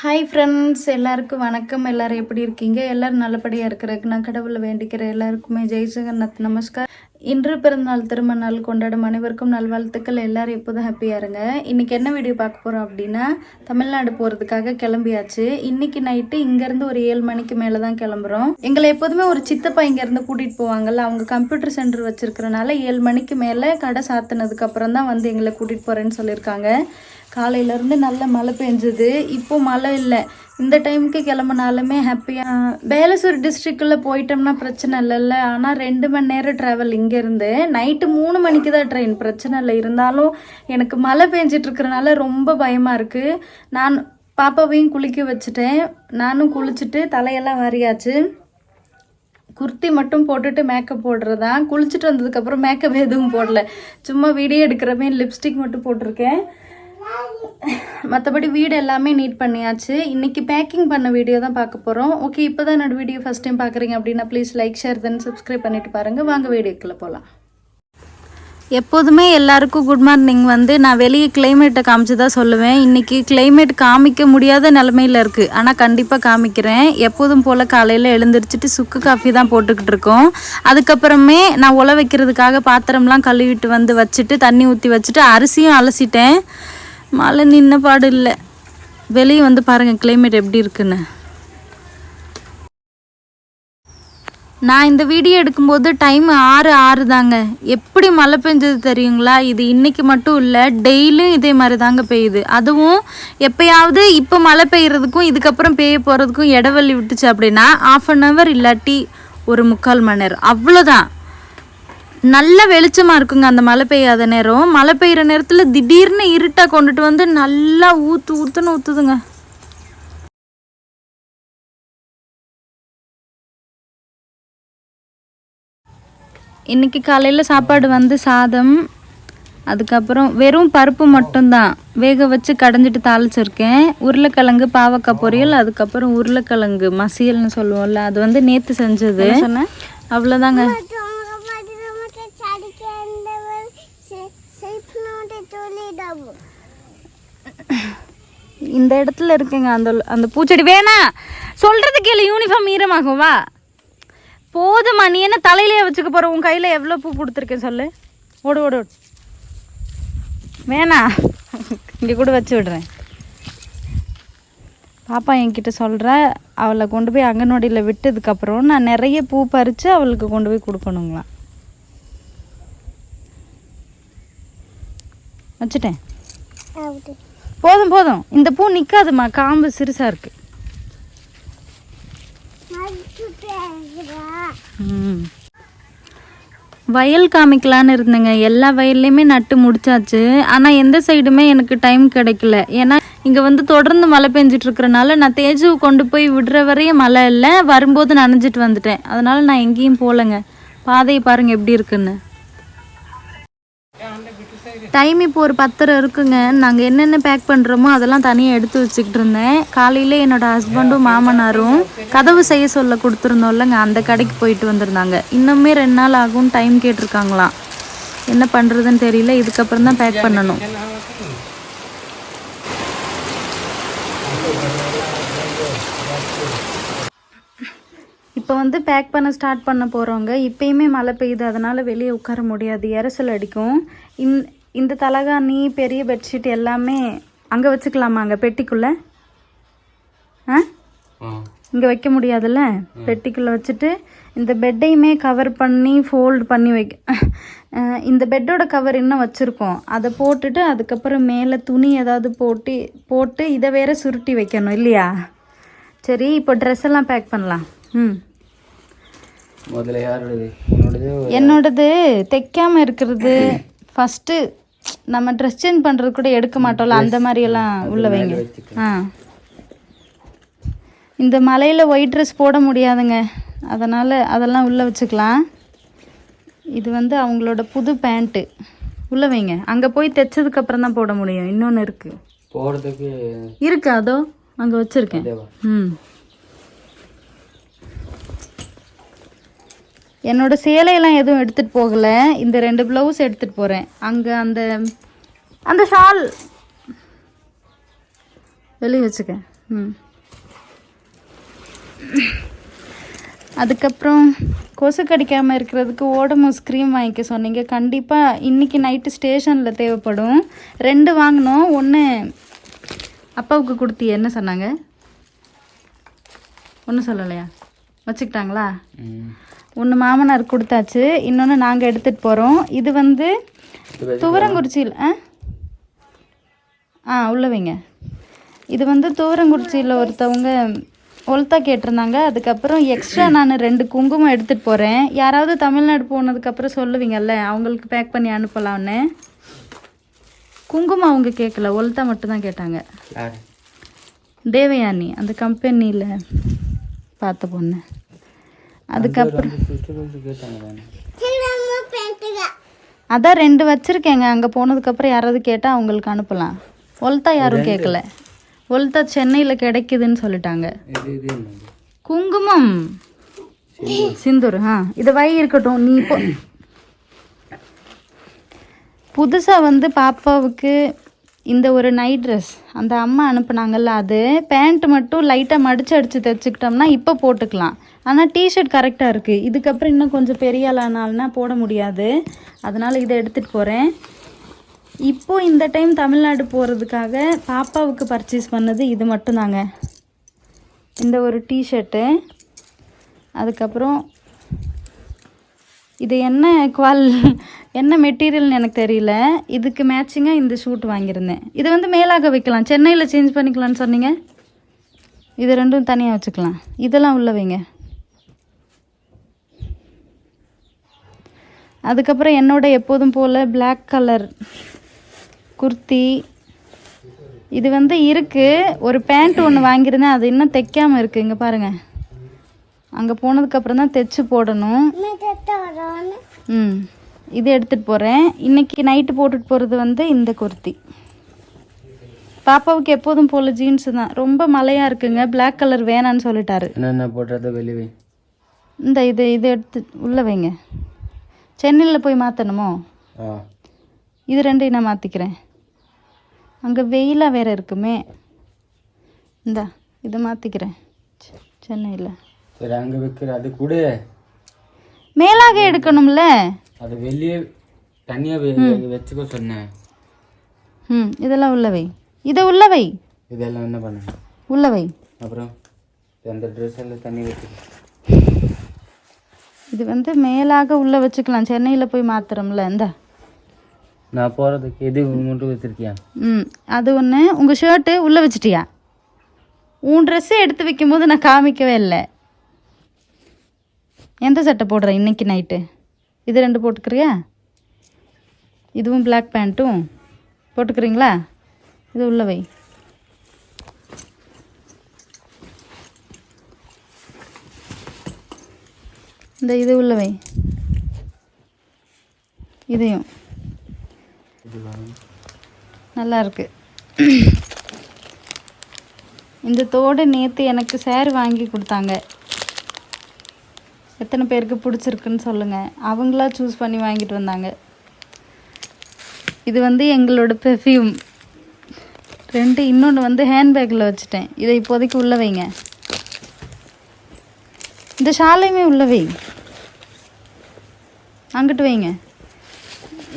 Hi friends எல்லாருக்கும் வணக்கம். எல்லாரும் எப்படி இருக்கீங்க? எல்லோரும் நல்லபடியாக இருக்கிறதுக்கு நான் கடவுளை வேண்டிக்கிறேன். எல்லாருக்குமே ஜெய் ஜெகநாத் நமஸ்கார். இன்று பிறந்தநாள் திருமண நாள் கொண்டாடும் அனைவருக்கும் நல்வாழ்த்துக்கள். எல்லோரும் எப்போதும் ஹாப்பியாக இருங்க. இன்னைக்கு என்ன வீடியோ பார்க்க போகிறோம் அப்படின்னா தமிழ்நாடு போகிறதுக்காக கிளம்பியாச்சு. இன்னைக்கு நைட்டு இங்கேருந்து ஒரு ஏழு மணிக்கு மேலே தான் கிளம்புறோம். எங்களை எப்போதுமே ஒரு சித்தப்பா இங்கேருந்து கூட்டிகிட்டு போவாங்கல்ல அவங்க கம்ப்யூட்டர் சென்டர் வச்சுருக்கிறனால ஏழு மணிக்கு மேலே கடை சாத்தினதுக்கப்புறம் தான் வந்து எங்களை கூட்டிகிட்டு போகிறேன்னு சொல்லியிருக்காங்க. காலையிலேருந்து நல்ல மழை பெஞ்சுது. இப்போ மழை இல்லை. இந்த டைமுக்கு கிளம்புனாலுமே ஹாப்பியாக வேலசூர் டிஸ்ட்ரிக்டில் போயிட்டோம்னா பிரச்சனை இல்லைல்ல. ஆனால் ரெண்டு மணி நேரம் ட்ராவல் இங்கேருந்து நைட்டு மூணு மணிக்கு தான் ட்ரெயின் பிரச்சனை இல்லை. இருந்தாலும் எனக்கு மழை பெஞ்சிட்ருக்கிறனால ரொம்ப பயமாக இருக்குது நான் பாப்பாவையும் குளிக்க வச்சுட்டேன். நானும் குளிச்சுட்டு தலையெல்லாம் வாரியாச்சு. குர்த்தி மட்டும் போட்டுட்டு மேக்கப் போடுறதா? குளிச்சுட்டு வந்ததுக்கப்புறம் மேக்கப் எதுவும் போடல. சும்மா வீடியோ எடுக்கிறமே லிப்ஸ்டிக் மட்டும் போட்டிருக்கேன். மற்றபடி வீடு எல்லாமே நீட் பண்ணியாச்சு. இன்றைக்கி பேக்கிங் பண்ண வீடியோ தான் பார்க்க போகிறோம் ஓகே இப்போ தான் என்னோட வீடியோ ஃபஸ்ட் டைம் பார்க்குறீங்க அப்படின்னா please like share then subscribe பண்ணிட்டு பாருங்கள் வாங்க வீடியோக்குள்ளே போகலாம் எப்போதுமே எல்லாருக்கும் குட் மார்னிங் வந்து நான் வெளியே கிளைமேட்டை காமிச்சு தான் சொல்லுவேன். இன்றைக்கி கிளைமேட் காமிக்க முடியாத நிலமையில இருக்குது ஆனால் கண்டிப்பாக காமிக்கிறேன். எப்போதும் போல் காலையில் எழுந்திரிச்சிட்டு சுக்கு காஃபி தான் போட்டுக்கிட்டு இருக்கோம். அதுக்கப்புறமே நான் உல வைக்கிறதுக்காக பாத்திரம்லாம் கழுவிட்டு வந்து வச்சுட்டு தண்ணி ஊற்றி வச்சுட்டு அரிசியும் அலசிட்டேன். மழை நின்ன பாடு இல்லை. வெளியே வந்து பாருங்கள் கிளைமேட் எப்படி இருக்குன்னு. நான் இந்த வீடியோ எடுக்கும்போது டைம் ஆறு ஆறு தாங்க. எப்படி மழை பெஞ்சது தெரியுங்களா? இது இன்னைக்கு மட்டும் இல்லை டெய்லியும் இதே மாதிரி தாங்க பெய்யுது. அதுவும் எப்பயாவது இப்போ மழை பெய்யுறதுக்கும் இதுக்கப்புறம் பெய்ய போகிறதுக்கும் இடவெளி விட்டுச்சு அப்படின்னா ஆஃப் அன் ஹவர் இல்லாட்டி ஒரு முக்கால் மணி நேரம். அவ்வளோதான் நல்ல வெளிச்சமாக இருக்குங்க அந்த மழை பெய்யாத நேரம். மழை பெய்கிற நேரத்தில் திடீர்னு இருட்டாக கொண்டுட்டு வந்து நல்லா ஊற்று ஊற்றுன்னு ஊற்றுதுங்க இன்னைக்கு காலையில் சாப்பாடு வந்து சாதம் அதுக்கப்புறம் வெறும் பருப்பு மட்டும்தான். வேக வச்சு கடைஞ்சிட்டு தாளிச்சிருக்கேன். உருளைக்கிழங்கு பாவக்காய் பொரியல் அதுக்கப்புறம் உருளைக்கிழங்கு மசியல்னு சொல்லுவோம்ல அது வந்து நேற்று செஞ்சது. அவ்வளோதாங்க இந்த இடத்துல இருக்குங்க. அந்த அந்த பூச்செடி. வேணா சொல்கிறது கேளு யூனிஃபார்ம் ஈரமாகும் வா. போதுமா நீ என்ன தலையிலே வச்சுக்க போகிற உன் கையில் எவ்வளோ பூ கொடுத்துருக்கேன் சொல்லு. ஓடு ஓடு ஓடு. வேணா. இங்கே கூட வச்சு விடுறேன். பாப்பா என்கிட்ட சொல்கிற அவளை கொண்டு போய் அங்கன்வாடியில் விட்டதுக்கப்புறம் நான் நிறைய பூ பறித்து அவளுக்கு கொண்டு போய் கொடுக்கணுங்களாம். வச்சுட்டேன். போதும் போதும். இந்த பூ நிற்காதுமா காம்பு சிறுசாக இருக்கு. வயல் காமிக்கலான்னு இருந்தேங்க. எல்லா வயல்லையுமே நட்டு முடிச்சாச்சு. ஆனால் எந்த சைடுமே எனக்கு டைம் கிடைக்கல. ஏன்னா இங்கே வந்து தொடர்ந்து மழை பெஞ்சிட்டு இருக்கிறனால நான் தேஜு கொண்டு போய் விடுற வரையும் மழை இல்லை. வரும்போது நனைஞ்சிட்டு வந்துட்டேன். அதனால நான் எங்கேயும் போகலைங்க. பாதையை பாருங்கள் எப்படி இருக்குன்னு. டைம் இப்போ ஒரு பத்தரை இருக்குங்க. நாங்கள் என்னென்ன பேக் பண்ணுறோமோ அதெல்லாம் தனியாக எடுத்து வச்சுக்கிட்டு இருந்தேன். காலையில் என்னோட ஹஸ்பண்டும் மாமனாரும் கதவு செய்ய சொல்ல கொடுத்துருந்தோம்லங்க. அந்த கடைக்கு போயிட்டு வந்திருந்தாங்க. இன்னுமே ரெண்டு நாள் ஆகும் டைம் கேட்டிருக்காங்களாம். என்ன பண்ணுறதுன்னு தெரியல. இதுக்கப்புறம் தான் பேக் பண்ணணும். இப்போ வந்து பேக் பண்ண ஸ்டார்ட் பண்ண போகிறவங்க இப்பயுமே மழை பெய்யுது. அதனால் வெளியே உட்கார முடியாது. இறசல் அடிக்கும். இந் இந்த தலகாணி பெரிய பெட்ஷீட் எல்லாமே அங்கே வச்சுக்கலாமா அங்கே பெட்டிக்குள்ளே? ஆ? இங்கே வைக்க முடியாதுல்ல? பெட்டிக்குள்ளே வச்சுட்டு இந்த பெட்டையுமே கவர் பண்ணி ஃபோல்டு பண்ணி வைக்க இந்த பெட்டோட கவர் இன்னும் வச்சுருக்கோம். அதை போட்டுட்டு அதுக்கப்புறம் மேலே துணி ஏதாவது போட்டு போட்டு இதை வேற சுருட்டி வைக்கணும் இல்லையா? சரி இப்போ ட்ரெஸ் எல்லாம் பேக் பண்ணலாம். ம். முதல்ல யாரோடது உன்னோடது என்னோடது தைக்காம இருக்கிறது. ஃபஸ்ட்டு நம்ம ட்ரெஸ் சேஞ்ச் பண்ணுறது கூட எடுக்க மாட்டோம்ல அந்த மாதிரியெல்லாம் உள்ள வைங்க. ஆ. இந்த மலையில் ஒயிட் ட்ரெஸ் போட முடியாதுங்க. அதனால் அதெல்லாம் உள்ளே வச்சுக்கலாம். இது வந்து அவங்களோட புது பேண்ட்டு உள்ளே வைங்க. அங்கே போய் தைச்சதுக்கப்புறம் தான் போட முடியும். இன்னொன்று இருக்குது போகிறதுக்கு இருக்கு அதோ? அங்கே வச்சுருக்கேன். ம். என்னோட சேலையெல்லாம் எதுவும் எடுத்துகிட்டு போகலை. இந்த ரெண்டு ப்ளவுஸ் எடுத்துகிட்டு போகிறேன் அங்கே அந்த அந்த ஷால் வெளியே வச்சுக்க. ம். அதுக்கப்புறம் கொசு கடிக்காமல் இருக்கிறதுக்கு ஓடமோஸ் க்ரீம் வாங்கிக்க சொன்னீங்க. கண்டிப்பாக இன்றைக்கி நைட்டு ஸ்டேஷனில் தேவைப்படும். ரெண்டு வாங்கினோம். ஒன்று அப்பாவுக்கு கொடுத்தி என்ன சொன்னாங்க? ஒன்றும் சொல்லலையா? வச்சுக்கிட்டாங்களா? ஒன்று மாமனார் கொடுத்தாச்சு இன்னொன்று நாங்கள் எடுத்துகிட்டு போகிறோம் இது வந்து துவரங்குறிச்சியில் ஆ? ஆ உள்ள வைங்க. இது வந்து துவரங்குறிச்சியில் ஒருத்தவங்க ஒல்த்தா கேட்டிருந்தாங்க. அதுக்கப்புறம் எக்ஸ்ட்ரா நான் ரெண்டு குங்குமம் எடுத்துகிட்டு போகிறேன் யாராவது தமிழ்நாடு போனதுக்கப்புறம் சொல்லுவீங்கல்ல அவங்களுக்கு பேக் பண்ணி அனுப்பலாம்னு. குங்குமம் அவங்க கேட்கல ஒல்த்தா மட்டும்தான் கேட்டாங்க. தேவயானி அந்த கம்பெனியில் பார்த்த பொண்ணு. அதுக்கப்புறம் அதான் ரெண்டு வச்சுருக்கேங்க. அங்கே போனதுக்கப்புறம் யாராவது கேட்டால் அவங்களுக்கு அனுப்பலாம். ஒல்த்தா யாரும் கேட்கல ஒல்த்தா சென்னையில் கிடைக்குதுன்னு சொல்லிட்டாங்க. இது இது என்னது? குங்குமம். சிந்தூர். ஆ. இது வை இருக்கட்டும். நீ இப்போ புதுசாக வந்து பாப்பாவுக்கு இந்த ஒரு நைட் ட்ரெஸ் அந்த அம்மா அனுப்புனாங்கல்ல அது பேண்ட் மட்டும் லைட்டாக மடிச்சு அடித்து தைச்சிக்கிட்டோம்னா இப்போ போட்டுக்கலாம். ஆனால் டிஷர்ட் கரெக்டாக இருக்குது இதுக்கப்புறம் இன்னும் கொஞ்சம் பெரிய ஆளானால்னா போட முடியாது. அதனால் இதை எடுத்துகிட்டு போகிறேன் இப்போ இந்த டைம் தமிழ்நாடு போகிறதுக்காக பாப்பாவுக்கு பர்ச்சேஸ் பண்ணது இது மட்டும்தாங்க. இந்த ஒரு டிஷர்ட்டு அதுக்கப்புறம் இது என்ன குவால் என்ன மெட்டீரியல்னு எனக்கு தெரியல. இதுக்கு மேட்சிங்காக இந்த ஷூட் வாங்கியிருந்தேன். இதை வந்து மேலாக வைக்கலாம். சென்னையில் சேஞ்ச் பண்ணிக்கலாம்னு சொன்னீங்க. இது ரெண்டும் தனியாக வச்சுக்கலாம். இதெல்லாம் உள்ள வைங்க. அதுக்கப்புறம் என்னோட எப்போதும் போல் பிளாக் கலர் குர்த்தி. இது வந்து இருக்குது ஒரு பேண்ட் ஒன்று வாங்கியிருந்தேன். அது இன்னும் தைக்காமல் இருக்குது இங்கே பாருங்கள் அங்கே போனதுக்கப்புறம் தான் தைச்சு போடணும். ம். இது எடுத்துகிட்டு போகிறேன் இன்னைக்கு நைட்டு போட்டுட்டு போகிறது வந்து இந்த குர்த்தி. பாப்பாவுக்கு எப்போதும் போல் ஜீன்ஸு தான். ரொம்ப மழையாக இருக்குங்க. Black கலர் வேணான்னு சொல்லிட்டாரு. என்னென்ன போடுறத வெளியே இந்த இது இது எடுத்து உள்ளே வைங்க. சென்னையில் போய் மாற்றணுமோ ஆ. இது ரெண்டையும் நான் மாற்றிக்கிறேன் அங்கே வெயிலாக வேற இருக்குமே. இந்தா இதை மாற்றிக்கிறேன் சென்னையில். சரி அங்கே வைக்கிற அது கூட. மேலாக எடுக்கணும்ல? அது வெளியே தனியாக வச்சுக்க சொன்னேன். ம் இதெல்லாம் உள்ள வை. இதை உள்ள வை. இதெல்லாம் என்ன பண்ண? உள்ள வை. அப்புறம் அந்த ட்ரெஸ் எல்லாம் தண்ணி வச்சுக்க. இது வந்து மேலாக உள்ள வச்சுக்கலாம். சென்னையில் போய் மாத்துறோம்ல இந்த. நான் போகிறதுக்கு எது மட்டும் வச்சிருக்கியா? ம் அது ஒன்று உங்கள் ஷர்ட்டு உள்ளே வச்சிட்டியா? உன் ட்ரெஸ்ஸை எடுத்து வைக்கும்போது நான் காமிக்கவே இல்லை. எந்த சட்டை போடுறேன் இன்னைக்கு நைட்டு? இது ரெண்டு போட்டுக்கிறியா? இதுவும் பிளாக் பேண்ட்டும் போட்டுக்கிறீங்களா? இது உள்ளவை இந்த இது உள்ள வை. இதையும். நல்லா இருக்கு இந்த தோடு நேற்று எனக்கு சேர் வாங்கி கொடுத்தாங்க. எத்தனை பேருக்கு பிடிச்சிருக்குன்னு சொல்லுங்கள் அவங்களா சூஸ் பண்ணி வாங்கிட்டு வந்தாங்க. இது வந்து எங்களோட பெர்ஃப்யூம் ரெண்டு இன்னொன்று வந்து ஹேண்ட்பேக்கில் வச்சுட்டேன். இதை இப்போதைக்கு உள்ள வைங்க. இந்த ஷாலையுமே உள்ள வை. அங்கிட்டு வைங்க.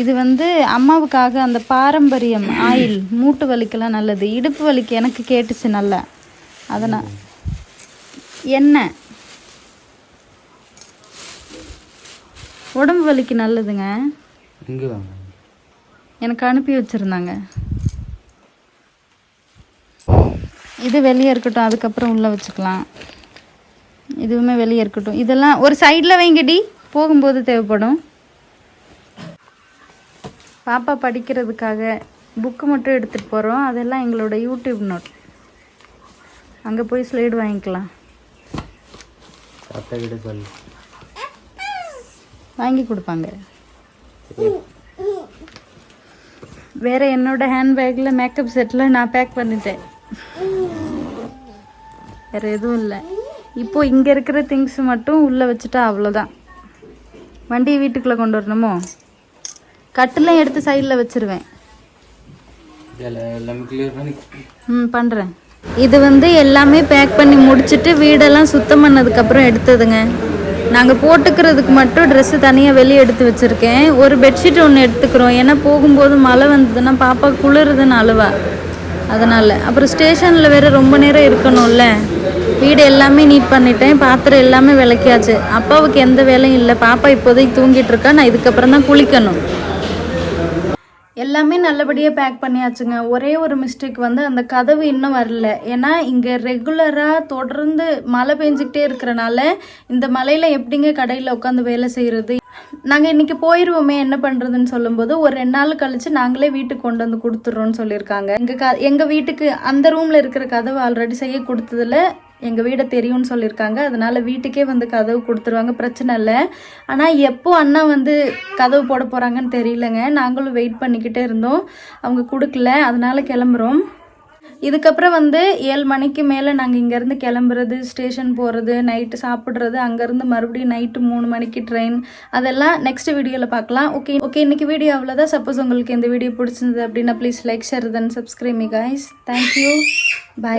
இது வந்து அம்மாவுக்காக அந்த பாரம்பரியம் ஆயில் மூட்டு வலிக்கெல்லாம் நல்லது. இடுப்பு வலிக்கு எனக்கு கேட்டுச்சு நல்லா. அதனால் எண்ணெய். உடம்பு வலிக்கு நல்லதுங்க. எனக்கு அனுப்பி வச்சுருந்தாங்க. இது வெளியே இருக்கட்டும் அதுக்கப்புறம் உள்ளே வச்சுக்கலாம். இதுவுமே வெளியே இருக்கட்டும். இதெல்லாம் ஒரு சைடில் வைங்கடி போகும்போது தேவைப்படும். பாப்பா படிக்கிறதுக்காக புக்கு மட்டும் எடுத்துகிட்டு போகிறோம் அதெல்லாம் எங்களோட யூடியூப் நோட் அங்கே போய் ஸ்லைடு வாங்கிக்கலாம். வாங்கி கொடுப்பாங்க. வேற என்னோட ஹேண்ட்பேக்கில் மேக்கப் செட்டில் நான் பேக் பண்ணிட்டேன். வேற எதுவும் இல்லை. இப்போ இங்கே இருக்கிற திங்ஸ் மட்டும் உள்ளே வச்சுட்டா அவ்வளோதான் வண்டியை வீட்டுக்குள்ளே கொண்டு வரணுமோ? கட்டெல்லாம் எடுத்து சைடில் வச்சிருவேன். ம் பண்ணுறேன் இது வந்து எல்லாமே பேக் பண்ணி முடிச்சுட்டு வீடெல்லாம் சுத்தம் பண்ணதுக்கப்புறம் எடுத்ததுங்க. நாங்கள் போட்டுக்கிறதுக்கு மட்டும் ட்ரெஸ்ஸு தனியாக வெளியே எடுத்து வச்சுருக்கேன். ஒரு பெட்ஷீட் ஒன்று எடுத்துக்கிறோம். ஏன்னா போகும்போது மழை வந்ததுன்னா பாப்பா குளிருதுன்னு அழுவா. அதனால். அப்புறம் ஸ்டேஷனில் வேறு ரொம்ப நேரம் இருக்கணும்ல. வீடு எல்லாமே நீட் பண்ணிட்டேன். பாத்திரம் எல்லாமே விளக்கியாச்சு. அப்பாவுக்கு எந்த வேலையும் இல்லை. பாப்பா இப்போதைக்கு தூங்கிட்டு இருக்கா. நான் இதுக்கப்புறம் தான் குளிக்கணும். எல்லாமே நல்லபடியாக பேக் பண்ணியாச்சுங்க. ஒரே ஒரு மிஸ்டேக் வந்து அந்த கதவு இன்னும் வரல. ஏன்னா இங்கே ரெகுலராக தொடர்ந்து மழை பெஞ்சிக்கிட்டே இருக்கிறனால இந்த மழையில் எப்படிங்க கடையில் உட்காந்து வேலை செய்கிறது நாங்கள் இன்றைக்கி போயிடுவோமே என்ன பண்ணுறதுன்னு சொல்லும்போது ஒரு ரெண்டு நாள் கழித்து நாங்களே வீட்டுக்கு கொண்டு வந்து கொடுத்துட்றோன்னு சொல்லியிருக்காங்க. எங்கள் க எங்கள் வீட்டுக்கு அந்த ரூமில் இருக்கிற கதவு ஆல்ரெடி செய்ய கொடுத்ததில் எங்கள் வீடை தெரியும்னு சொல்லியிருக்காங்க. அதனால வீட்டுக்கே வந்து கதவு கொடுத்துருவாங்க. பிரச்சனை இல்லை. ஆனால் எப்போ அண்ணா வந்து கதவு போட போகிறாங்கன்னு தெரியலங்க. நாங்களும் வெயிட் பண்ணிக்கிட்டே இருந்தோம். அவங்க கொடுக்கல. அதனால் கிளம்புறோம். இதுக்கப்புறம் வந்து ஏழு மணிக்கு மேலே நாங்கள் இங்கேருந்து கிளம்புறது ஸ்டேஷன் போகிறது நைட்டு சாப்பிட்றது அங்கேருந்து மறுபடியும் நைட்டு மூணு மணிக்கு ட்ரெயின் அதெல்லாம் நெக்ஸ்ட் வீடியோவில் பார்க்கலாம். ஓகே ஓகே இன்னைக்கு வீடியோ அவ்வளோதான் சப்போஸ் உங்களுக்கு இந்த வீடியோ பிடிச்சிருந்தது அப்படின்னா please like share then subscribe me guys thank you bye